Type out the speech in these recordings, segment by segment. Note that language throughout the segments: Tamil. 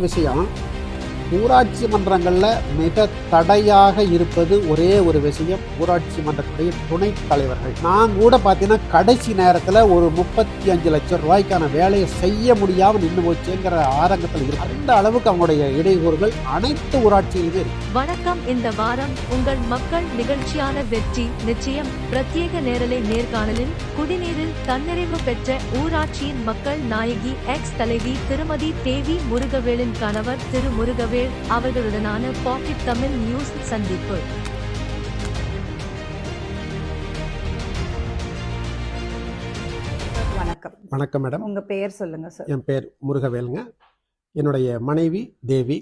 விஷயம் ஊராட்சி மன்றங்களில் மிக தடையாக இருப்பது ஒரே ஒரு விஷயம் ஊராட்சி மன்றத்துடைய துணைத் தலைவர்கள். நான் கூட பார்த்தீங்கன்னா கடைசி நேரத்தில் ஒரு முப்பத்தி அஞ்சு லட்சம் ரூபாய்க்கான வேலையை செய்ய முடியாமல் நின்று போச்சுங்கிற ஆரங்கத்தில் இருக்கு. அந்த அளவுக்கு அவங்களுடைய இடையூறுகள் அனைத்து ஊராட்சியிலுமே இருக்கு. வணக்கம். இந்த வாரம் உங்கள் மக்கள் நிகழ்ச்சியான வெற்றி நிச்சயம். பிரத்யேக நேரலை நேர்காணலில் குடிநீரில் தன்னிறைவு பெற்ற ஊராட்சியின் மக்கள் நாயகி எக்ஸ் தலைவி திருமதி தேவி முருகவேலின் கணவர் திரு முருகவேல் அவர்களுடனான பாக்கெட் தமிழ் நியூஸ் சந்திப்பு. வணக்கம். வணக்கம் மேடம். உங்க பெயர் சொல்லுங்க சார் என் பேர் முருகவேலுங்க. என்னுடைய மனைவி தேவி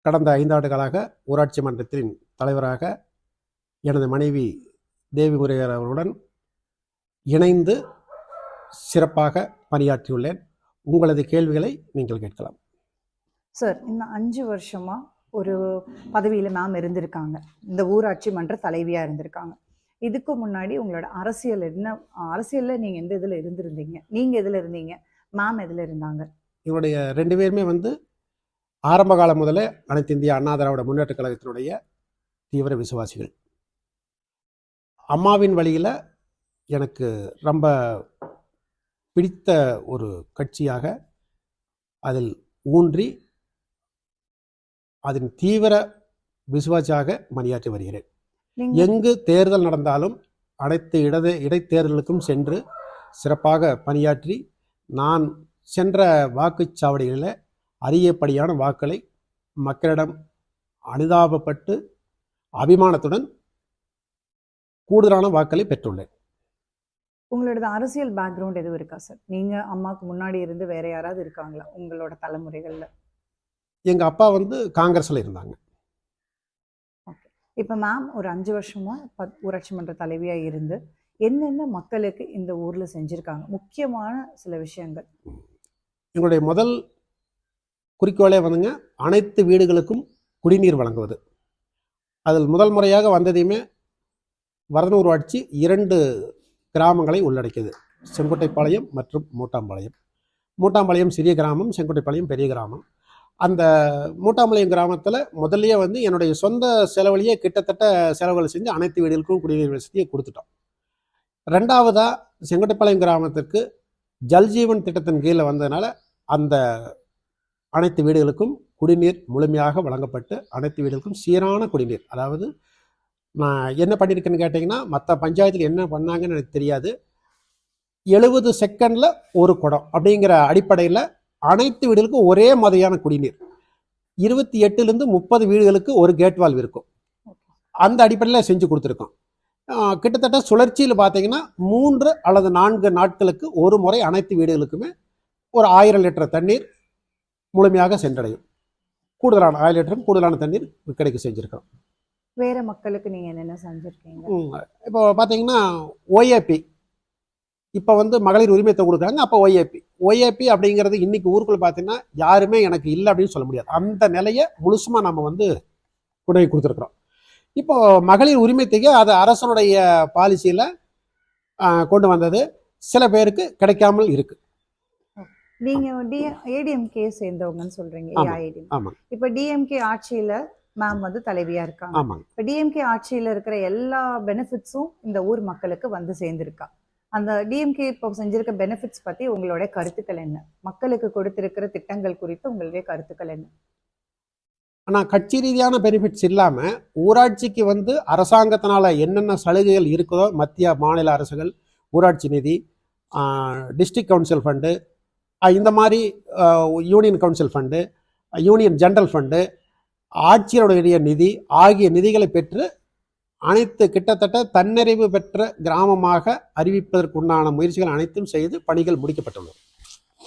கடந்த ஐந்தாண்டுகளாக ஊராட்சி மன்றத்தின் தலைவராக எனது மனைவி தேவி முருகர் அவர்களுடன் இணைந்து சிறப்பாக பணியாற்றியுள்ளேன். உங்களது கேள்விகளை நீங்கள் கேட்கலாம். சார் இந்த அஞ்சு வருஷமாக ஒரு பதவியில் மேம் இருந்திருக்காங்க. இந்த ஊராட்சி மன்ற தலைவியாக இருந்திருக்காங்க. இதுக்கு முன்னாடி உங்களோட அரசியல் என்ன அரசியலில் நீங்கள் எந்த இதில் இருந்திருந்தீங்க? நீங்கள் எதில் இருந்தீங்க? மேம் எதில் இருந்தாங்க? இவருடைய ரெண்டு பேருமே வந்து ஆரம்ப காலம் முதலே அனைத்து இந்திய அண்ணா திராவிட முன்னேற்ற கழகத்தினுடைய தீவிர விசுவாசிகள். அம்மாவின் வழியில் எனக்கு ரொம்ப பிடித்த ஒரு கட்சியாக அதில் ஊன்றி அதன் தீவிர விசுவாசியாக பணியாற்றி வருகிறேன். எங்கு தேர்தல் நடந்தாலும் அனைத்து இடது இடைத்தேர்தலுக்கும் சென்று சிறப்பாக பணியாற்றி நான் சென்ற வாக்குச்சாவடிகளில் அதிகப்படியான வாக்களை மக்களிடம் அனுதாபப்பட்டு அபிமானத்துடன் கூடுதலான வாக்களை பெற்றுள்ளேன். உங்களோட அரசியல் பேக்ரவுண்ட் எதுவும் இருக்கா சார் நீங்க அம்மாக்கு முன்னாடி இருந்து வேற யாராவது இருக்காங்களா உங்களோட தலைமுறைகள்ல? எங்கள் அப்பா வந்து காங்கிரஸில் இருந்தாங்க. இப்ப மேம் ஒரு அஞ்சு வருஷமா பத்- ஊராட்சி மன்ற தலைவியா இருந்து என்னென்ன மக்களுக்கு இந்த ஊர்ல செஞ்சிருக்காங்க? முக்கியமான சில விஷயங்கள். எங்களுடைய முதல் குறிக்கோளே வந்துங்க அனைத்து வீடுகளுக்கும் குடிநீர் வழங்குவது. அதில் முதல் முறையாக வந்ததையுமே வரதனூர் ஆட்சி இரண்டு கிராமங்களை உள்ளடக்கியது. செங்கோட்டைப்பாளையம் மற்றும் மூட்டாம்பாளையம். மூட்டாம்பாளையம் சிறிய கிராமம் செங்கோட்டைப்பாளையம் பெரிய கிராமம். அந்த மூட்டாம்பாளையம் கிராமத்தில் முதல்லயே வந்து என்னுடைய சொந்த செலவுலையே கிட்டத்தட்ட செலவுகள் செஞ்சு அனைத்து வீடுகளுக்கும் குடிநீர் வசதியை கொடுத்துட்டோம். ரெண்டாவதாக செங்கோட்டைப்பாளையம் கிராமத்திற்கு ஜல்ஜீவன் திட்டத்தின் கீழே வந்ததுனால அந்த அனைத்து வீடுகளுக்கும் குடிநீர் முழுமையாக வழங்கப்பட்டு அனைத்து வீடுகளுக்கும் சீரான குடிநீர். அதாவது நான் என்ன பண்ணியிருக்கேன்னு கேட்டிங்கன்னா மற்ற பஞ்சாயத்தில் என்ன பண்ணாங்கன்னு எனக்கு தெரியாது. எழுபது செகண்டில் ஒரு குடம் அப்படிங்கிற அடிப்படையில் அனைத்து வீடுகளுக்கும் ஒரே மாதிரியான குடிநீர். இருபத்தி எட்டுலேருந்து முப்பது வீடுகளுக்கு ஒரு கேட் வால்வ் இருக்கும். அந்த அடிப்படையில் செஞ்சு கொடுத்துருக்கோம். கிட்டத்தட்ட சுழற்சியில் பார்த்தீங்கன்னா மூன்று அல்லது நான்கு நாட்களுக்கு ஒரு முறை அனைத்து வீடுகளுக்குமே ஒரு ஆயிரம் லிட்டர் தண்ணீர் முழுமையாக சென்றடையும். கூடுதலான ஆயிரம் லிட்டரும் கூடுதலான தண்ணீர் கிடைக்க செஞ்சுருக்கோம் வேற மக்களுக்கு நீங்க என்னென்ன செஞ்சிருக்கீங்க? இப்போ பார்த்தீங்கன்னா ஒஏபி இப்போ வந்து மகளிர் உரிமை கொடுக்குறாங்க அப்போ ஒஏபி ஒஏபி அப்படிங்கிறது இன்னைக்கு ஊருக்குள்ள பார்த்தீங்கன்னா யாருமே எனக்கு இல்லை அப்படின்னு சொல்ல முடியாது. அந்த நிலையை முழுசுமா நம்ம வந்து போய் கொடுத்துருக்குறோம். இப்போ மகளிர் உரிமை தொகை அது அரசனுடைய பாலிசியில் கொண்டு வந்தது. சில பேருக்கு கிடைக்காமல் இருக்கு. நீங்க ஏடிஎம்கே சேர்ந்தவங்கன்னு சொல்றீங்க. இப்ப டிஎம்கே ஆட்சியில மேம் வந்து தலைவியா இருக்காங்க. இப்ப டிஎம்கே ஆட்சியில இருக்கிற எல்லா பெனிஃபிட்ஸும் இந்த ஊர் மக்களுக்கு வந்து சேர்ந்திருக்கா? அந்த டிஎம்கே இப்போ செஞ்சிருக்க பெனிஃபிட்ஸ் பத்தி உங்களுடைய கருத்துக்கள் என்ன? மக்களுக்கு கொடுத்திருக்கிற திட்டங்கள் குறித்து உங்களுடைய கருத்துக்கள் என்ன? ஆனால் கட்சி ரீதியான பெனிஃபிட்ஸ் இல்லாமல் ஊராட்சிக்கு வந்து அரசாங்கத்தினால என்னென்ன சலுகைகள் இருக்குதோ மத்திய மாநில அரசுகள் ஊராட்சி நிதி டிஸ்ட்ரிக்ட் கவுன்சில் ஃபண்டு இந்த மாதிரி union council fund union general fund ஆட்சியருடைய நிதி ஆகிய நிதிகளை பெற்று அனைத்து கிட்டத்தட்ட தன்னிறைவு பெற்ற கிராமமாக அறிவிப்பதற்குண்டான முயற்சிகள் அனைத்தும் செய்து பணிகள் முடிக்கப்பட்டுள்ளது.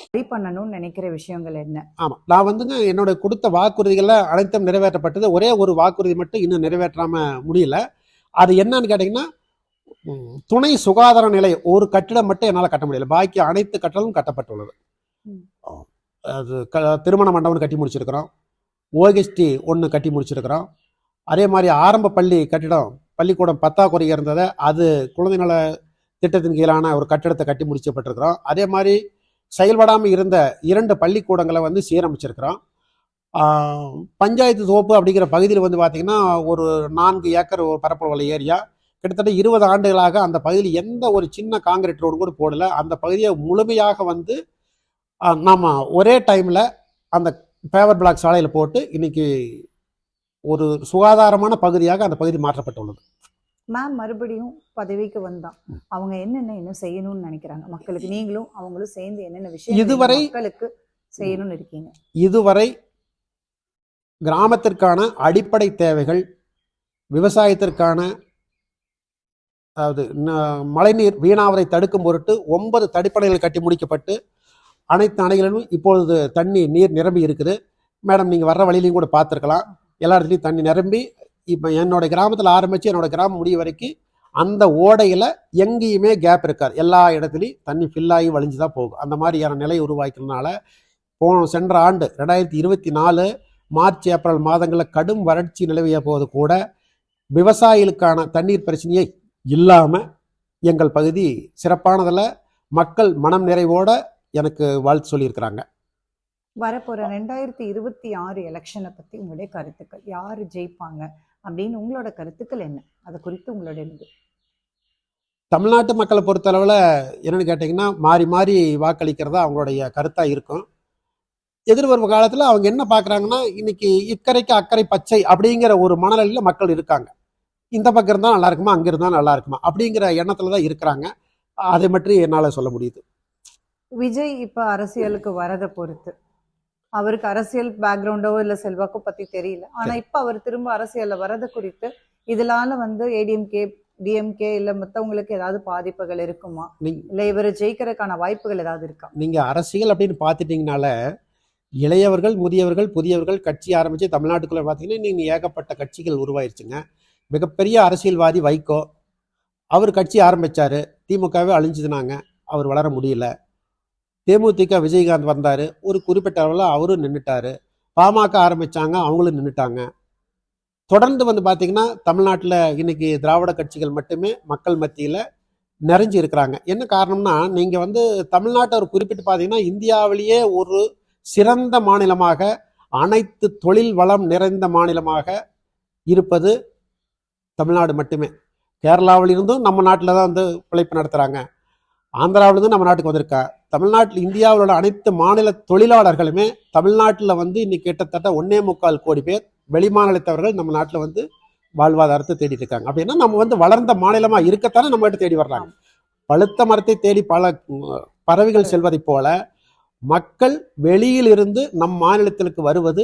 சரி பண்ணணும்னு நினைக்கிற விஷயங்கள் என்ன? ஆமாம் நான் வந்துங்க என்னோட கொடுத்த வாக்குறுதிகளில் அனைத்தும் நிறைவேற்றப்பட்டது. ஒரே ஒரு வாக்குறுதி மட்டும் இன்னும் நிறைவேற்றாம முடியல. அது என்னன்னு கேட்டிங்கன்னா துணை சுகாதார நிலையம் ஒரு கட்டிடம் மட்டும் என்னால் கட்ட முடியல. பாக்கி அனைத்து கட்டடமும் கட்டப்பட்டுள்ளது. அது க திருமண மண்டபம் கட்டி முடிச்சிருக்கிறோம். ஓகெஸ்டி ஒன்று கட்டி முடிச்சிருக்கிறோம். அதே மாதிரி ஆரம்ப பள்ளி கட்டிடம் பள்ளிக்கூடம் பத்தாக்குறை இருந்ததை அது குழந்தை நல திட்டத்தின் கீழான ஒரு கட்டிடத்தை கட்டி முடிச்சப்பட்டிருக்கிறோம். அதே மாதிரி செயல்படாமல் இருந்த இரண்டு பள்ளிக்கூடங்களை வந்து சீரமைச்சிருக்கிறோம். பஞ்சாயத்து தோப்பு அப்படிங்கிற பகுதியில் வந்து பார்த்திங்கன்னா ஒரு நான்கு ஏக்கர் ஒரு பரப்பளவுள்ள ஏரியா. கிட்டத்தட்ட இருபது ஆண்டுகளாக அந்த பகுதியில் எந்த ஒரு சின்ன காங்கிரீட் ரோடு கூட போடலை. அந்த பகுதியை முழுமையாக வந்து நாம் ஒரே டைமில் அந்த பேவர் பிளாக் சாலையில் போட்டு இன்றைக்கி ஒரு சுகாதாரமான பகுதியாக அந்த பகுதி மாற்றப்பட்டுள்ளது. மேம் மறுபடியும் பதவிக்கு வந்தா அவங்க என்னென்ன இன்னும் செய்யணும்னு நினைக்கிறாங்க? மக்களுக்கு நீங்களும் அவங்களும் சேர்ந்து என்னென்ன விஷயம் இதுவரை- மக்களுக்கு செய்யணும்னு இருக்கீங்க? இதுவரை கிராமத்திற்கான அடிப்படை தேவைகள் விவசாயத்திற்கான அதாவது மழைநீர் வீணாவதை தடுக்கும் பொருட்டு ஒன்பது தடுப்பணைகள் கட்டி முடிக்கப்பட்டு அனைத்து அணைகளிலும் இப்பொழுது தண்ணி நீர் நிரம்பி இருக்குது. மேடம் நீங்கள் வர்ற வழியிலையும் கூட பார்த்துருக்கலாம். எல்லா இடத்துலையும் தண்ணி நிரம்பி இப்போ என்னோட கிராமத்தில் ஆரம்பித்து என்னோட கிராமம் முடிய வரைக்கும் அந்த ஓடையில் எங்கேயுமே கேப் இருக்காது. எல்லா இடத்துலையும் தண்ணி ஃபில் ஆகி வழிஞ்சு தான் போகும். அந்த மாதிரியான நிலை உருவாக்கிறதுனால போன சென்ற ஆண்டு ரெண்டாயிரத்தி இருபத்தி நாலு மார்ச் ஏப்ரல் மாதங்களில் கடும் வறட்சி நிலவிய போது கூட விவசாயிகளுக்கான தண்ணீர் பிரச்சனையை இல்லாமல் எங்கள் பகுதி சிறப்பானதில் மக்கள் மனம் நிறைவோட எனக்கு வாழ்த்து சொல்லியிருக்கிறாங்க. வரப்போற ரெண்டாயிரத்தி இருபத்தி ஆறு எலெக்ஷனை பத்தி உங்களுடைய கருத்துக்கள். யாரு ஜெயிப்பாங்க? அப்படின்னு உங்களோட கருத்துக்கள் என்ன? அது குறித்து உங்களுடைய இது. தமிழ்நாட்டு மக்களை பொறுத்தளவில் என்னன்னு கேட்டிங்கன்னா மாறி மாறி வாக்களிக்கிறதா அவங்களுடைய கருத்தாக இருக்கும். எதிர்வரும் காலத்தில் அவங்க என்ன பார்க்குறாங்கன்னா இன்னைக்கு இக்கரைக்கு அக்கறை பச்சை அப்படிங்கிற ஒரு மனநிலையில் மக்கள் இருக்காங்க. இந்த பக்கம் இருந்தால் நல்லா இருக்குமா அங்கே இருந்தால் நல்லா இருக்குமா அப்படிங்கிற எண்ணத்தில் தான் இருக்கிறாங்க. அதை பற்றி என்னால் சொல்ல முடியுது. விஜய் இப்ப அரசியலுக்கு வரதை பொறுத்து. அவருக்கு அரசியல் பேக்ரவுண்டோ இல்ல செல்வாக்கோ பத்தி தெரியல. ஆனா இப்ப அவர் திரும்ப அரசியல்ல வரது குறித்து இதனால வந்து ஏடிஎம்கே டிஎம்கே இல்ல மத்தவங்களுக்கு ஏதாவது பாதிப்புகள் இருக்குமா? நீங்க இல்ல இவர் ஜெயிக்கிறதுக்கான வாய்ப்புகள் ஏதாவது இருக்கா? நீங்கள் அரசியல் அப்படின்னு பார்த்துட்டிங்கனால இளையவர்கள் முதியவர்கள் புதியவர்கள் கட்சி ஆரம்பித்து தமிழ்நாட்டுக்குள்ளே பார்த்தீங்கன்னா நீங்கள் ஏகப்பட்ட கட்சிகள் உருவாயிருச்சுங்க. மிகப்பெரிய அரசியல்வாதி வைகோ அவர் கட்சி ஆரம்பித்தார் திமுகவே அழிஞ்சுதுனாங்க. அவர் வளர முடியல. தேமுதிக விஜயகாந்த் வந்தார். ஒரு குறிப்பிட்ட அளவில் அவரும் நின்றுட்டாரு பாமக ஆரம்பித்தாங்க அவங்களும் நின்றுட்டாங்க தொடர்ந்து வந்து பார்த்திங்கன்னா தமிழ்நாட்டில் இன்னைக்கு திராவிட கட்சிகள் மட்டுமே மக்கள் மத்தியில் நிறைஞ்சு இருக்கிறாங்க. என்ன காரணம்னா நீங்கள் வந்து தமிழ்நாட்டை ஒரு குறிப்பிட்டு பார்த்தீங்கன்னா இந்தியாவிலேயே ஒரு சிறந்த மாநிலமாக அனைத்து தொழில் வளம் நிறைந்த மாநிலமாக இருப்பது தமிழ்நாடு மட்டுமே. கேரளாவிலிருந்தும் நம்ம நாட்டில் தான் வந்து பிழைப்பு நடத்துகிறாங்க ஆந்திராவிலிருந்து நம்ம நாட்டுக்கு வந்திருக்கா தமிழ்நாட்டில் இந்தியாவில் உள்ள அனைத்து மாநில தொழிலாளர்களுமே தமிழ்நாட்டில் வந்து இன்னைக்கு கிட்டத்தட்ட ஒன்னே முக்கால் கோடி பேர் வெளிமாநிலத்தவர்கள் நம்ம நாட்டில் வந்து வாழ்வாதாரத்தை தேடிட்டு இருக்காங்க. அப்படின்னா நம்ம வந்து வளர்ந்த மாநிலமாக இருக்கத்தானே நம்ம கிட்ட தேடி வர்றாங்க. பழுத்த மரத்தை தேடி பல பறவைகள் செல்வதைப் போல மக்கள் வெளியிலிருந்து நம் மாநிலத்திற்கு வருவது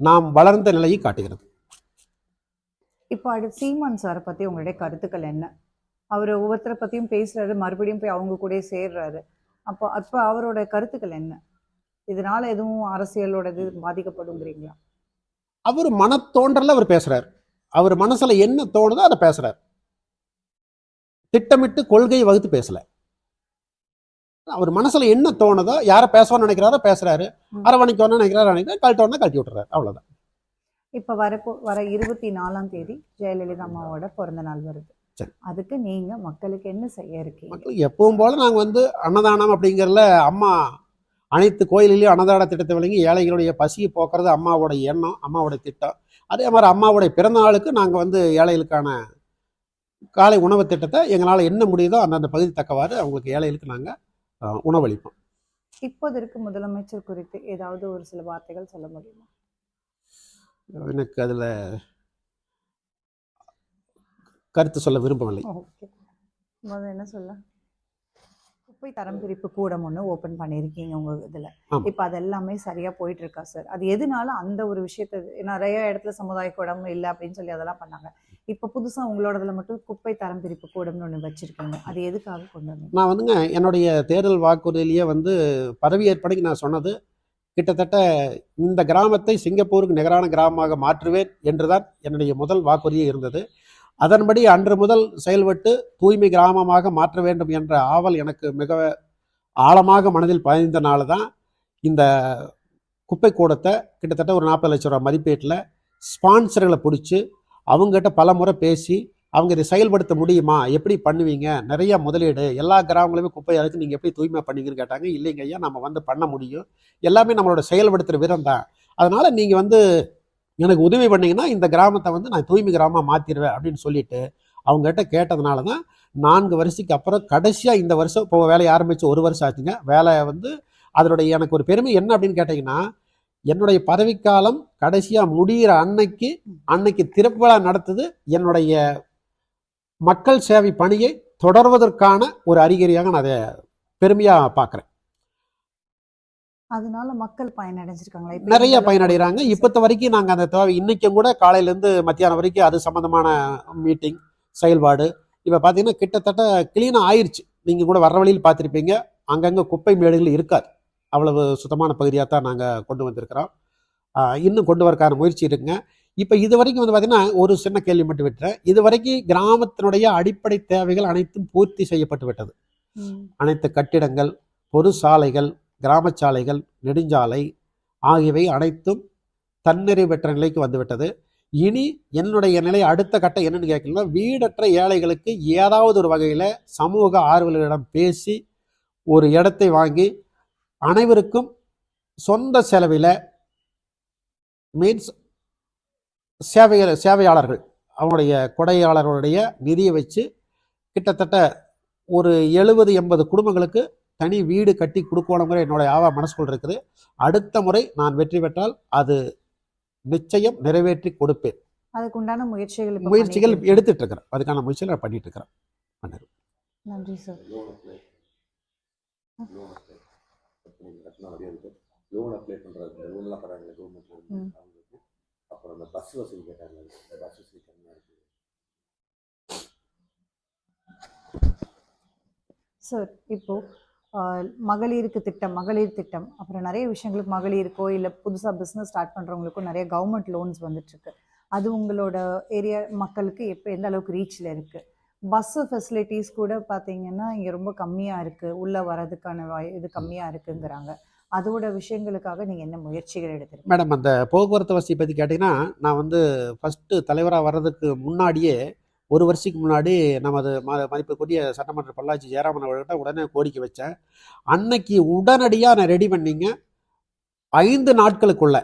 நாம் வளர்ந்த நிலையை காட்டுகிறது. இப்போ அடுத்து சீமான் சாரை பத்தி உங்களுடைய கருத்துக்கள் என்ன? அவர் ஒவ்வொருத்தரை பற்றியும் பேசுறாரு மறுபடியும் போய் அவங்க கூட சேர்றாரு. அப்போ அப்போ அவரோட கருத்துக்கள் என்ன? இதனால எதுவும் அரசியலோட இது பாதிக்கப்படுங்கிறீங்களா? அவர் மனத்தோன்றல அவர் பேசுறார். அவர் மனசுல என்ன தோணுதோ அதை பேசுறார். திட்டமிட்டு கொள்கையை வகுத்து பேசல. அவர் மனசுல என்ன தோணுதோ யாரை பேசணும்னு நினைக்கிறாரோ பேசுறாரு. ம். அரவணைக்கணும்னு நினைக்கிறாரோ நினைக்கிறார். கழட்டோன்னா கழட்டி விட்டுறாரு அவ்வளவுதான். இப்போ வரப்போ வர இருபத்தி நாலாம் தேதி ஜெயலலிதா அம்மாவோட பிறந்த நாள் வருது. அதுக்கு நீங்க மக்களுக்கு என்ன செய்ய இருக்கீங்க? மக்களுக்கு எப்பவும் போல நாங்க வந்து அன்னதானம் அப்படிங்கறதுல அம்மா அனைத்து கோயில்லையும் அன்னதான திட்டத்தை வழங்கி ஏழைகளுடைய பசியை போக்குறது அம்மாவோட எண்ணம் அம்மாவோட திட்டம். அதே மாதிரி அம்மாவுடைய பிறந்த நாளுக்கு நாங்க வந்து ஏழைகளுக்கான காலை உணவு திட்டத்தை எங்களால் என்ன முடியுதோ அந்தந்த பகுதி தக்கவாறு அவங்களுக்கு ஏழைகளுக்கு நாங்கள் உணவளிப்போம். இப்போது முதலமைச்சர் குறித்து ஏதாவது ஒரு சில வார்த்தைகள் சொல்ல முடியுமா? எனக்கு அதில் கருத்து சொல்ல விரும்பவில்லை. என்ன சொல்ல? குப்பை தரம் பிரிப்பு கூடம் ஒன்று ஓப்பன் பண்ணியிருக்கீங்க உங்க இதுல. இப்போ அது எல்லாமே சரியா போயிட்டு இருக்கா சார் அது எதனால அந்த ஒரு விஷயத்த நிறைய இடத்துல சமுதாய கூடம் இல்லை அப்படின்னு சொல்லி அதெல்லாம் பண்ணாங்க. இப்போ புதுசா உங்களோடதுல மட்டும் குப்பை தரம் பிரிப்பு கூடம்னு ஒன்று வச்சிருக்கீங்க. அது எதுக்காக கொண்டு வந்தீங்க? நான் வந்துங்க என்னுடைய தேர்தல் வாக்குறுதியிலேயே வந்து பதவி ஏற்படைக்கு நான் சொன்னது கிட்டத்தட்ட இந்த கிராமத்தை சிங்கப்பூருக்கு நிகரான கிராமமாக மாற்றுவேன் என்றுதான் என்னுடைய முதல் வாக்குறுதியே இருந்தது. அதன்படி அன்று முதல் செயல்பட்டு தூய்மை கிராமமாக மாற்ற வேண்டும் என்ற ஆவல் எனக்கு மிக ஆழமாக மனதில் பதிந்தனால தான் இந்த குப்பை கூடத்தை கிட்டத்தட்ட ஒரு நாற்பது லட்ச ரூபா மதிப்பீட்டில் ஸ்பான்சர்களை பிடிச்சி அவங்ககிட்ட பல முறை பேசி அவங்க இதை செயல்படுத்த முடியுமா? எப்படி பண்ணுவீங்க? நிறைய முதலீடு. எல்லா கிராமங்களுமே குப்பை அழைச்சி நீங்கள் எப்படி தூய்மை பண்ணீங்கன்னு கேட்டாங்க. இல்லைங்க ஐயா நம்ம வந்து பண்ண முடியும். எல்லாமே நம்மளோட செயல்படுத்துகிற விதம் தான் அதனால் நீங்கள் வந்து எனக்கு உதவி பண்ணீங்கன்னா இந்த கிராமத்தை வந்து நான் தூய்மை கிராமமாக மாற்றிடுவேன் அப்படின்னு சொல்லிட்டு அவங்ககிட்ட கேட்டதுனால தான் நான்கு வருஷத்துக்கு அப்புறம் கடைசியாக இந்த வருஷம் இப்போ வேலையை ஆரம்பித்து ஒரு வருஷம் ஆச்சுங்க. வேலை வந்து அதனுடைய எனக்கு ஒரு பெருமை என்ன அப்படின்னு கேட்டிங்கன்னா என்னுடைய பதவிக்காலம் கடைசியாக முடிகிற அன்னைக்கு அன்னைக்கு திறப்பு விழா நடத்துது. என்னுடைய மக்கள் சேவை பணியை தொடர்வதற்கான ஒரு அறிகுறியாக நான் அதை பெருமையாக பார்க்குறேன். அதனால மக்கள் பயனடைஞ்சிருக்காங்களா? நிறைய பயனடைகிறாங்க. இப்போத்த வரைக்கும் நாங்கள் அந்த தேவை இன்னைக்கும் கூட காலையிலேருந்து மத்தியானம் வரைக்கும் அது சம்மந்தமான மீட்டிங் செயல்பாடு. இப்போ பார்த்தீங்கன்னா கிட்டத்தட்ட க்ளீனாக ஆயிருச்சு. நீங்கள் கூட வர்ற வழியில் பார்த்துருப்பீங்க அங்கங்கே குப்பை மேடுகள் இருக்காது. அவ்வளவு சுத்தமான பகுதியாக தான் நாங்கள் கொண்டு வந்திருக்கிறோம். இன்னும் கொண்டு வரக்கான முயற்சி இருக்குங்க. இப்போ இது வரைக்கும் வந்து பார்த்தீங்கன்னா ஒரு சின்ன கேள்வி மட்டும் விட்டுறேன். இது வரைக்கும் கிராமத்தினுடைய அடிப்படை தேவைகள் அனைத்தும் பூர்த்தி செய்யப்பட்டு விட்டது. அனைத்து கட்டிடங்கள் பொது சாலைகள் கிராம சாலைகள் நெடுஞ்சாலை ஆகியவை அனைத்தும் தன்னிறைவு பெற்ற நிலைக்கு வந்துவிட்டது. இனி என்னுடைய நிலை அடுத்த கட்டம் என்னன்னு கேட்கணும்னா வீடற்ற ஏழைகளுக்கு ஏதாவது ஒரு வகையில் சமூக ஆர்வலர்களிடம் பேசி ஒரு இடத்தை வாங்கி அனைவருக்கும் சொந்த செலவில் மீன்ஸ் சேவை சேவையாளர்கள் அவங்களுடைய கொடையாளர்களுடைய நிதியை வச்சு கிட்டத்தட்ட ஒரு எழுபது எண்பது குடும்பங்களுக்கு தனி வீடு கட்டி கொடுக்கணுங்கிற என்னுடைய ஆவா மனசுக்குள் இருக்குது. அடுத்த முறை நான் வெற்றி பெற்றால் அது நிச்சயம் நிறைவேற்றி கொடுப்பேன். அதுக்கு உண்டான முயற்சிகள் முயற்சிகள் எடுத்துட்டு இருக்கிறேன் அதுக்கான முயற்சிகள் நான் பண்ணிட்டு இருக்கிறேன். நன்றி சார் லோன் அப்ளை பண்ணுறது லோன்லாம் தராங்க கவர்மெண்ட்ல இருந்து ம். அவங்களுக்கு அப்புறம் அந்த பஸ் வசதி கேட்டாங்க இந்த பஸ் வசதி கம்மியாக இருக்குது சார் இப்போ மகளிருக்கு திட்டம் மகளிர் திட்டம். அப்புறம் நிறைய விஷயங்களுக்கு மகளிருக்கோ இல்லை புதுசாக பிஸ்னஸ் ஸ்டார்ட் பண்ணுறவங்களுக்கோ நிறைய கவர்மெண்ட் லோன்ஸ் வந்துட்டுருக்கு. அது உங்களோட ஏரியா மக்களுக்கு எப்போ எந்த அளவுக்கு ரீச்சில் இருக்குது பஸ்ஸு ஃபெசிலிட்டிஸ் கூட பார்த்தீங்கன்னா இங்கே ரொம்ப கம்மியாக இருக்குது உள்ளே வரதுக்கான வாய் இது கம்மியாக இருக்குங்கிறாங்க. அதோட விஷயங்களுக்காக நீங்கள் என்ன முயற்சிகள் எடுத்திருக்கீங்க மேடம் அந்த போக்குவரத்து வசதி பற்றி கேட்டிங்கன்னா நான் வந்து ஃபஸ்ட்டு தலைவராக வர்றதுக்கு முன்னாடியே ஒரு வருஷத்துக்கு முன்னாடி நமது ம மதிப்புக்குரிய சட்டமன்ற பொள்ளாச்சி ஜெயராமன் அவர்கள்ட்ட உடனே கோரிக்கை வச்சேன். அன்னைக்கு உடனடியாக நான் ரெடி பண்ணிங்க. ஐந்து நாட்களுக்குள்ள.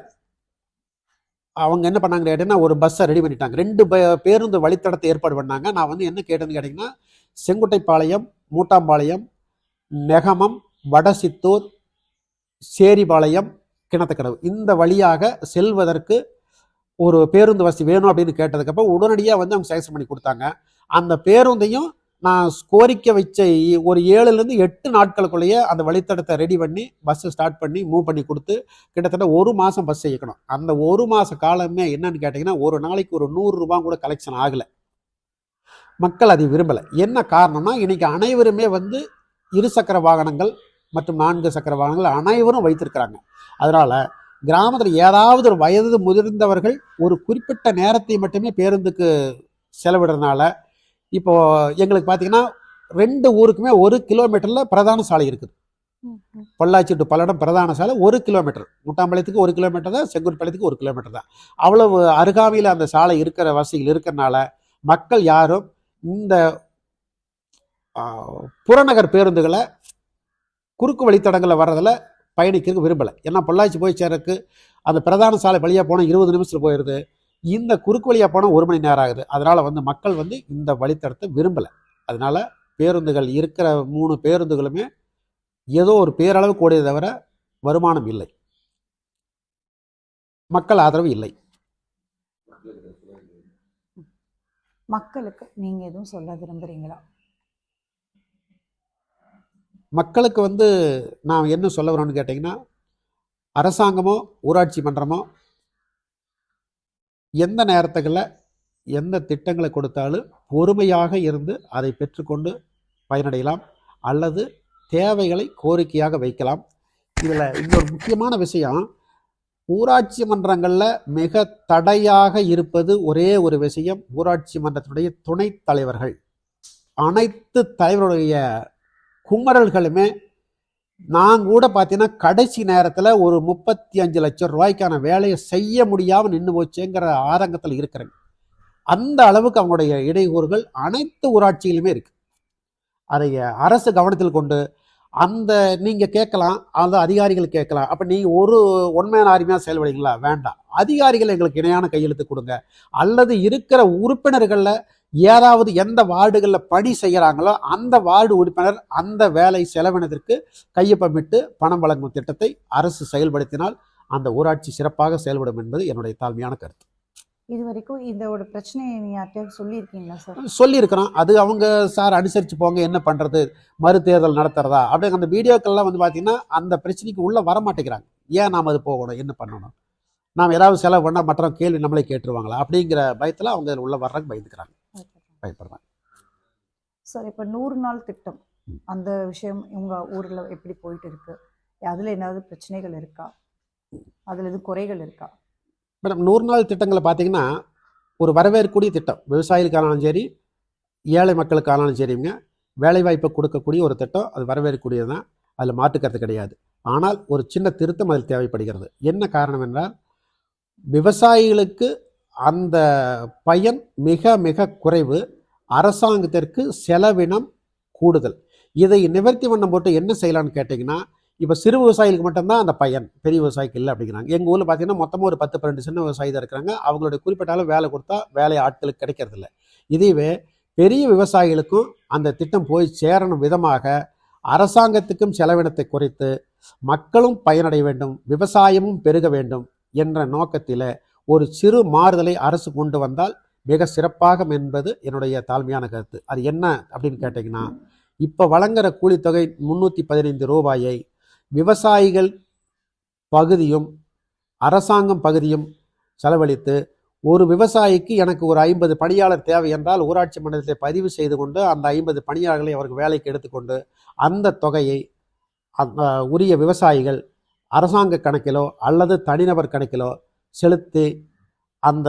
அவங்க என்ன பண்ணாங்க கேட்டிங்கன்னா ஒரு பஸ்ஸை ரெடி பண்ணிட்டாங்க. ரெண்டு பேருந்து வழித்தடத்தை ஏற்பாடு பண்ணாங்க. நான் வந்து என்ன கேட்டேன்னு கேட்டிங்கன்னா செங்குட்டைப்பாளையம் மூட்டாம்பாளையம் நெகமம் வடசித்தூர் சேரிபாளையம் கிணத்துக்கடவு. இந்த வழியாக செல்வதற்கு ஒரு பேருந்து வசதி வேணும் அப்படின்னு கேட்டதுக்கப்புறம் உடனடியாக வந்து அவங்க சேங்ஷன் பண்ணி கொடுத்தாங்க. அந்த பேருந்தையும் நான் கோரிக்கை வச்ச இ- ஒரு ஏழுலேருந்து எட்டு நாட்களுக்குள்ளேயே அந்த வழித்தடத்தை ரெடி பண்ணி பஸ்ஸை ஸ்டார்ட் பண்ணி மூவ் பண்ணி கொடுத்து கிட்டத்தட்ட ஒரு மாதம் பஸ் இயக்கணும். அந்த ஒரு மாத காலமே என்னன்னு கேட்டிங்கன்னா ஒரு நாளைக்கு ஒரு நூறுரூபா கூட கலெக்ஷன் ஆகலை. மக்கள் அதை விரும்பலை. என்ன காரணம்னா இன்னைக்கு அனைவருமே வந்து இருசக்கர வாகனங்கள் மற்றும் நான்கு சக்கர வாகனங்கள் அனைவரும் வைத்திருக்கிறாங்க. அதனால் கிராமத்தில் ஏதாவது ஒரு வயது முதிர்ந்தவர்கள் ஒரு குறிப்பிட்ட நேரத்தை மட்டுமே பேருந்துக்கு செலவிடுறதுனால இப்போ எங்களுக்கு பார்த்தீங்கன்னா ரெண்டு ஊருக்குமே ஒரு கிலோமீட்டரில் பிரதான சாலை இருக்குது. பொள்ளாச்சி டு பல்லடம் பிரதான சாலை ஒரு கிலோமீட்டர். முட்டாம்பாளையத்துக்கு ஒரு கிலோமீட்டர் தான் செங்குட்பாளையத்துக்கு ஒரு கிலோமீட்டர் தான். அவ்வளவு அருகாமையில் அந்த சாலை இருக்கிற வசதிகள் இருக்கிறனால மக்கள் யாரும் இந்த புறநகர் பேருந்துகளை குறுக்கு வழித்தடங்களில் வர்றதில் பயணிக்கிறதுக்கு விரும்பலை. ஏன்னா பொள்ளாச்சி போய் சேரக்கு அந்த பிரதான சாலை வழியாக போனால் இருபது நிமிஷத்தில் போயிடுது இந்த குறுக்கு வழியாக போனால் ஒரு மணி நேரம் ஆகுது. அதனால் வந்து மக்கள் வந்து இந்த வழித்தடத்தை விரும்பலை. அதனால் பேருந்துகள் இருக்கிற மூணு பேருந்துகளுமே ஏதோ ஒரு பேரளவு கூடிய தவிர வருமானம் இல்லை. மக்கள் ஆதரவு இல்லை. மக்களுக்கு மக்களுக்கு நீங்கள் எதுவும் சொல்ல விரும்புகிறீங்களா மக்களுக்கு வந்து நான் என்ன சொல்ல வரேன்னு கேட்டிங்கன்னா அரசாங்கமோ ஊராட்சி மன்றமோ எந்த நேரத்துக்குள்ள எந்த திட்டங்களை கொடுத்தாலும் பொறுமையாக இருந்து அதை பெற்றுக்கொண்டு பயனடையலாம் அல்லது தேவைகளை கோரிக்கையாக வைக்கலாம். இதில் இன்னொரு முக்கியமான விஷயம் ஊராட்சி மன்றங்களில் மிக தடையாக இருப்பது ஒரே ஒரு விஷயம் ஊராட்சி மன்றத்தினுடைய துணைத் தலைவர்கள். அனைத்து தலைவருடைய குமரல்களுமே நான் கூட பார்த்தீங்கன்னா கடைசி நேரத்தில் ஒரு முப்பத்தி அஞ்சு லட்சம் ரூபாய்க்கான வேலையை செய்ய முடியாமல் நின்று போச்சேங்கிற ஆதங்கத்தில் இருக்கிறேன். அந்த அளவுக்கு அவங்களுடைய இடையூறுகள் அனைத்து ஊராட்சியிலுமே இருக்கு. அதை அரசு கவனத்தில் கொண்டு அந்த நீங்கள் கேட்கலாம் அந்த அதிகாரிகள் கேட்கலாம். அப்போ நீங்கள் ஒரு உண்மையான ஆர்மையாக செயல்படுங்களா வேண்டாம். அதிகாரிகள் எங்களுக்கு இணையான கையெழுத்து கொடுங்க. அல்லது இருக்கிற உறுப்பினர்களில் ஏதாவது எந்த வார்டுகளில் பணி செய்கிறாங்களோ அந்த வார்டு உறுப்பினர் அந்த வேலை செலவினத்திற்கு கையொப்பமிட்டு பணம் வழங்கும் திட்டத்தை அரசு செயல்படுத்தினால் அந்த ஊராட்சி சிறப்பாக செயல்படும் என்பது என்னுடைய தாழ்மையான கருத்து. இது வரைக்கும் இதோட பிரச்சனையை நீ யார்கிட்டயாவது சொல்லியிருக்கீங்களா சார்? சொல்லியிருக்கிறோம். அது அவங்க சார் அனுசரித்து போங்க என்ன பண்ணுறது மறு தேர்தல் நடத்துறதா? அப்படிங்க அந்த வீடியோக்கள்லாம் வந்து பார்த்தீங்கன்னா அந்த பிரச்சனைக்கு உள்ளே வர மாட்டேங்கிறாங்க. ஏன் நாம் அது போகணும் என்ன பண்ணணும்? நாம் ஏதாவது செலவு பண்ணால் மற்ற கேள்வி நம்மளே கேட்டுருவாங்களா? அப்படிங்கிற பயத்தில் அவங்க உள்ள வர்றதுக்கு பயந்துக்கிறாங்க. பயப்படுறாங்க சார் இப்போ நூறு நாள் திட்டம். அந்த விஷயம் உங்க ஊர்ல எப்படி போயிட்டு இருக்கு? அதுல ஏதாவது பிரச்சனைகள் இருக்கா? அதுல எதுவும் குறைகள் இருக்கா? மேடம் நூறு நாள் திட்டங்களை பார்த்தீங்கன்னா ஒரு வரவேற்கக்கூடிய திட்டம். விவசாயிகளுக்கானாலும் சரி ஏழை மக்களுக்கானாலும் சரிங்க வேலைவாய்ப்பை கொடுக்கக்கூடிய ஒரு திட்டம். அது வரவேற்கக்கூடியது தான். அதில் மாற்றுக்கிறது கிடையாது. ஆனால் ஒரு சின்ன திருத்தம் அதில் தேவைப்படுகிறது. என்ன காரணம் என்றால் விவசாயிகளுக்கு அந்த பயன் மிக மிக குறைவு. அரசாங்கத்திற்கு செலவினம் கூடுதல். இதை நிவர்த்தி பண்ண போட்டு என்ன செய்யலாம்னு கேட்டிங்கன்னா இப்போ சிறு விவசாயிகளுக்கு மட்டும்தான் அந்த பயன். பெரிய விவசாயிக்கு இல்லை அப்படிங்கிறாங்க. எங்கள் ஊரில் பார்த்தீங்கன்னா மொத்தமாக ஒரு பத்து பன்னெண்டு சின்ன விவசாயி தான் இருக்கிறாங்க. அவங்களுடைய குறிப்பிட்டாலும் வேலை கொடுத்தா வேலை ஆட்களுக்கு கிடைக்கிறதில்ல இதுவே பெரிய விவசாயிகளுக்கும் அந்த திட்டம் போய் சேரணும் விதமாக அரசாங்கத்துக்கும் செலவினத்தை குறைத்து மக்களும் பயனடைய வேண்டும் விவசாயமும் பெருக வேண்டும் என்ற நோக்கத்தில் ஒரு சிறு மாறுதலை அரசு கொண்டு வந்தால் மிக சிறப்பாகும் என்பது என்னுடைய தாழ்மையான கருத்து. அது என்ன அப்படின்னு கேட்டிங்கன்னா இப்போ வழங்குற கூலித்தொகை முந்நூற்றி பதினைந்து ரூபாயை விவசாயிகள் பகுதியும் அரசாங்கம் பகுதியும் செலவழித்து ஒரு விவசாயிக்கு எனக்கு ஒரு ஐம்பது பணியாளர் தேவை என்றால் ஊராட்சி மன்றத்தில் பதிவு செய்து கொண்டு அந்த ஐம்பது பணியாளர்களை அவருக்கு வேலைக்கு எடுத்துக்கொண்டு அந்த தொகையை உரிய விவசாயிகள் அரசாங்க கணக்கிலோ அல்லது தனிநபர் கணக்கிலோ செலுத்தி அந்த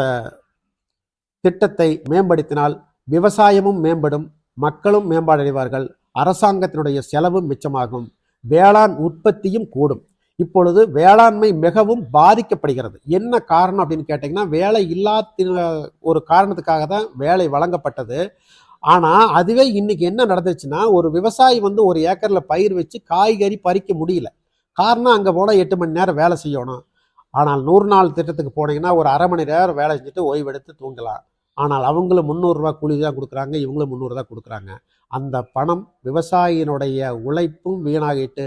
திட்டத்தை மேம்படுத்தினால் விவசாயமும் மேம்படும் மக்களும் மேம்பாடடைவார்கள் அரசாங்கத்தினுடைய செலவும் மிச்சமாகும் வேளாண் உற்பத்தியும் கூடும். இப்பொழுது வேளாண்மை மிகவும் பாதிக்கப்படுகிறது. என்ன காரணம் அப்படின்னு கேட்டிங்கன்னா வேலை இல்லாத ஒரு காரணத்துக்காக தான் வேலை வழங்கப்பட்டது. ஆனால் அதுவே இன்னைக்கு என்ன நடந்துச்சுன்னா ஒரு விவசாயி வந்து ஒரு ஏக்கரில் பயிர் வச்சு காய்கறி பறிக்க முடியல. காரணம் அங்கே போனால் எட்டு மணி நேரம் வேலை செய்யணும். ஆனால் நூறு நாள் திட்டத்துக்கு போனீங்கன்னா ஒரு அரை மணி நேரம் வேலை செஞ்சுட்டு ஓய்வெடுத்து தூங்கலாம். ஆனால் அவங்களும் முந்நூறுரூவா கூலி தான் கொடுக்குறாங்க இவங்களும் முந்நூறு தான் கொடுக்குறாங்க. அந்த பணம் விவசாயினுடைய உழைப்பும் வீணாகிட்டு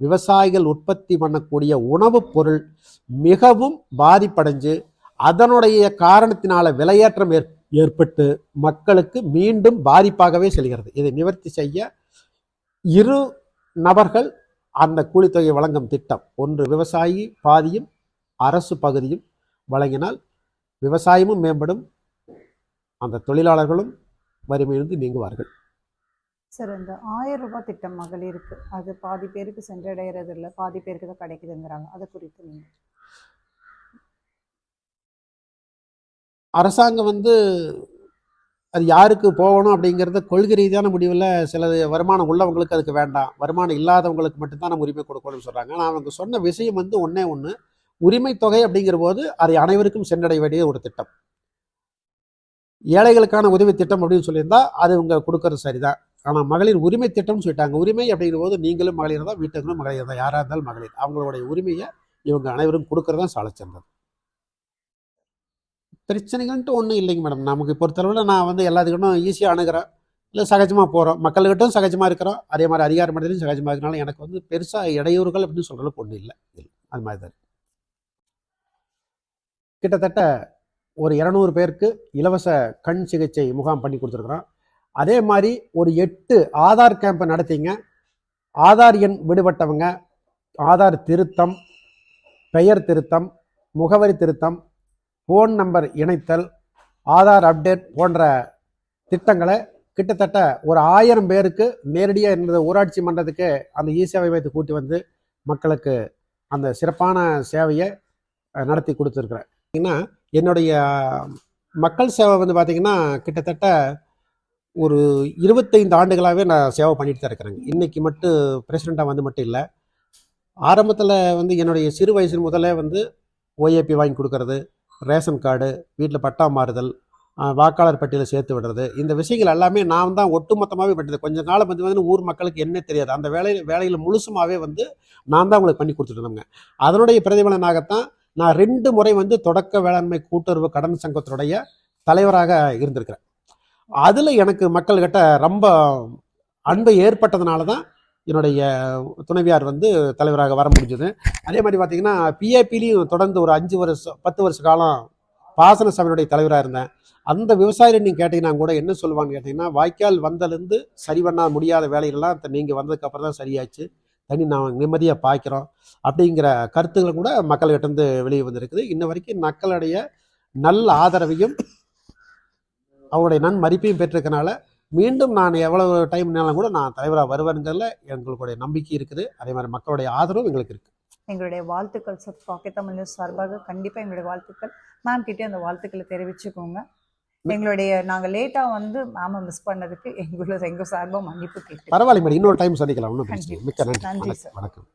விவசாயிகள் உற்பத்தி பண்ணக்கூடிய உணவுப் பொருள் மிகவும் பாதிப்படைஞ்சு அதனுடைய காரணத்தினால விலையேற்றம் ஏற் ஏற்பட்டு மக்களுக்கு மீண்டும் பாதிப்பாகவே செல்கிறது. இதை நிவர்த்தி செய்ய இரு நபர்கள் அந்த கூலித்தொகை வழங்கும் திட்டம். ஒன்று விவசாயி பாதியும் அரசு பகுதியும் வழங்கினால் விவசாயமும் மேம்படும் அந்த தொழிலாளர்களும் வறுமையிலிருந்து நீங்குவார்கள். சார் இந்த ஆயிரம் ரூபாய் திட்டம் மகளிருக்கு. அது பாதி பேருக்கு சென்றடைகிறது இல்லை பாதி பேருக்கு தான் கிடைக்குதுங்கிறாங்க. அதை குறித்து நீங்க? அரசாங்கம் வந்து அது யாருக்கு போகணும் அப்படிங்கிறத கொள்கை ரீதியான முடிவில் சில வருமானம் உள்ளவங்களுக்கு அதுக்கு வேண்டாம். வருமானம் இல்லாதவங்களுக்கு மட்டும்தான் நம்ம உரிமை கொடுக்கணும்னு சொல்கிறாங்க ஆனால் அவங்க சொன்ன விஷயம் வந்து ஒன்றே ஒன்று உரிமை தொகை அப்படிங்கிற போது அதை அனைவருக்கும் சென்றடைய வேண்டிய ஒரு திட்டம். ஏழைகளுக்கான உதவி திட்டம் அப்படின்னு சொல்லியிருந்தா அது இவங்க கொடுக்கறது சரிதான். ஆனால் மகளிர் உரிமை திட்டம்னு சொல்லிட்டாங்க. உரிமை அப்படிங்கிற போது நீங்களும் மகளிர் தான் வீட்டுகளும் மகளிர் தான். யாராக இருந்தாலும் மகளிர். அவங்களுடைய உரிமையை இவங்க அனைவரும் கொடுக்கறது தான் சாலச்சிறந்தது பிரச்சனைகள்ன்ட்டு ஒன்றும் இல்லைங்க மேடம். நமக்கு பொறுத்தளவில் நான் வந்து எல்லாத்துக்கிட்டும் ஈஸியாக அணுகிறேன். இல்லை சகஜமாக போகிறோம் மக்கள்கிட்டும் சகஜமாக இருக்கிறோம். அதே மாதிரி அதிகார மட்டத்திலையும் சகஜமாக இருக்கனால எனக்கு வந்து பெருசாக இடையூறுகள் அப்படின்னு சொல்கிறதுக்கு ஒன்றும் இல்லை. இல்லை அது மாதிரி தான் கிட்டத்தட்ட ஒரு இரநூறு பேருக்கு இலவச கண் சிகிச்சை முகாம் பண்ணி கொடுத்துருக்குறோம். அதே மாதிரி ஒரு எட்டு ஆதார் கேம்பை நடத்திங்க. ஆதார் எண் விடுபட்டவங்க ஆதார் திருத்தம் பெயர் திருத்தம் முகவரி திருத்தம் ஃபோன் நம்பர் இணைத்தல் ஆதார் அப்டேட் போன்ற திட்டங்களை கிட்டத்தட்ட ஒரு ஆயிரம் பேருக்கு நேரடியாக என்னது ஊராட்சி மன்றத்துக்கு அந்த இ சேவை மையத்தை கூட்டி வந்து மக்களுக்கு அந்த சிறப்பான சேவையை நடத்தி கொடுத்துருக்குறேன். ஏன்னா என்னுடைய மக்கள் சேவை வந்து பார்த்திங்கன்னா கிட்டத்தட்ட ஒரு இருபத்தைந்து ஆண்டுகளாகவே நான் சேவை பண்ணிட்டு தான் இருக்கிறேங்க. இன்னைக்கு மட்டும் பிரசிடெண்ட்டாக வந்து மட்டும் இல்லை. ஆரம்பத்தில் வந்து என்னுடைய சிறு வயசு முதலே வந்து ஓஏபி வாங்கி கொடுக்கறது ரேஷன் கார்டு வீட்டில் பட்டா மாறுதல் வாக்காளர் பட்டியலில் சேர்த்து விடுறது. இந்த விஷயங்கள் எல்லாமே நான் தான் ஒட்டுமொத்தமாகவே பண்ணது கொஞ்ச காலம் வந்து வந்து ஊர் மக்களுக்கு என்ன தெரியாது. அந்த வேலையில் வேலையில் முழுசுமாவே வந்து நான் தான் உங்களுக்கு பண்ணி கொடுத்துட்டு இருந்தேங்க. அதனுடைய பிரதிபலனாகத்தான் நான் ரெண்டு முறை வந்து தொடக்க வேளாண்மை கூட்டுறவு கடன் சங்கத்தினுடைய தலைவராக இருந்திருக்கிறேன். அதில் எனக்கு மக்கள்கிட்ட ரொம்ப அன்பு ஏற்பட்டதுனால தான் என்னுடைய துணைவியார் வந்து தலைவராக வர முடிஞ்சது. அதே மாதிரி பார்த்தீங்கன்னா பிஏபிலையும் தொடர்ந்து ஒரு அஞ்சு வருஷம் பத்து வருஷ காலம் பாசன சபையினுடைய தலைவராக இருந்தேன். அந்த விவசாயிகள் நீங்கள் கேட்டிங்கன்னா கூட என்ன சொல்லுவான்னு கேட்டிங்கன்னா வாய்க்கால் வந்தலேருந்து சரி பண்ண முடியாத வேலைகள்லாம் நீங்கள் வந்ததுக்கப்புறம் தான் சரியாச்சு. தனி நான் நிம்மதியாக பாய்க்கிறோம் அப்படிங்கிற கருத்துக்கள் கூட மக்கள்கிட்டருந்து வெளியே வந்திருக்குது. இன்ன வரைக்கும் மக்களுடைய நல்ல ஆதரவையும் அவருடைய நன்மதிப்பையும் பெற்றிருக்கனால மீண்டும் நான் எவ்வளவு டைம்னாலும் கூட நான் தலைவராக வருவேங்கிறதுல எங்களுடைய நம்பிக்கை இருக்குது. அதே மாதிரி மக்களுடைய ஆதரவும் எங்களுக்கு இருக்குது எங்களுடைய வாழ்த்துக்கள் சார். பாக்கெட் தமிழ் நியூஸ் சார்பாக கண்டிப்பாக எங்களுடைய வாழ்த்துக்கள். மேம் கிட்டே அந்த வாழ்த்துக்களை தெரிவிச்சுக்கோங்க. எங்களுடைய நாங்கள் லேட்டாக வந்து மேமை மிஸ் பண்ணதுக்கு எங்களோட எங்கள் சார்பாக மன்னிப்பு கேட்டு. பரவாயில்ல மேடம் இன்னொரு டைம் சந்திக்கலாம். ஒன்றும். மிக்க நன்றி. வணக்கம்.